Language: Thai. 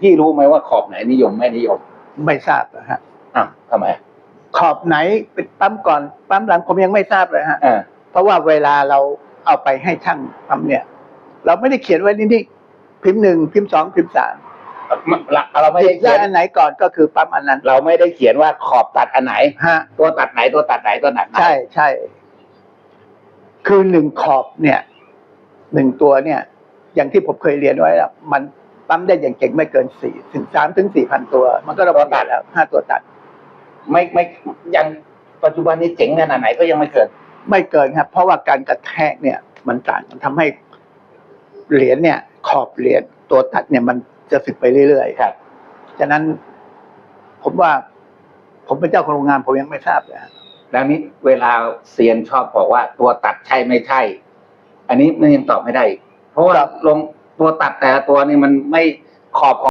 พี่รู้ไหมว่าขอบไหนนิยมไม่นิยมไม่ทราบนะฮะอะทำไมขอบไหนเป็นปั๊มก่อนปั๊มหลังผมยังไม่ทราบเลยฮะอ่าเพราะว่าเวลาเราเอาไปให้ช่างปั๊มเนี่ย เราไม่ได้เขียนไว้นี่นี่พิมพ์หนึ่งพิมพ์สองพิมพ์สามเราไม่ได้ได้เขียนอันไหนก่อนก็คือปั๊มอันนั้นเราไม่ได้เขียนว่าขอบตัดอันไหน ฮะ ตัวตัดไหนตัวตัดไหนตัวตัดไหนใช่ใช่ คือหนึ่งขอบเนี่ยหนึ่งตัวเนี่ย อย่างที่ผมเคยเรียนไว้แล้วมัน ปั๊มได้อย่างเก่งไม่เกินสี่ถึงสามถึงสี่พันตัว มันก็ระบบตัดแล้วห้าตัวตัด ไม่ไม่ยังปัจจุบันนี้เจ๋งขนาดไหนก็ยังไม่เกิดไม่เกินครับ เพราะว่าการกระแทกเนี่ย มันต่างมันทำให้เหรียญเนี่ย ขอบเหรียญตัวตัดเนี่ยมันจะสึกไปเรื่อยครับๆฉะนั้นผมว่า ผมเป็นเจ้าของโรงงานผมยังไม่ทราบเลยฮะแล้วนี้เวลาเซียนชอบบอกว่าตัวตัดใช่ไม่ใช่ อันนี้มันยังตอบไม่ได้ เพราะว่าลง ตัวตัดแต่ละตัวนี่มันไม่ขอบของ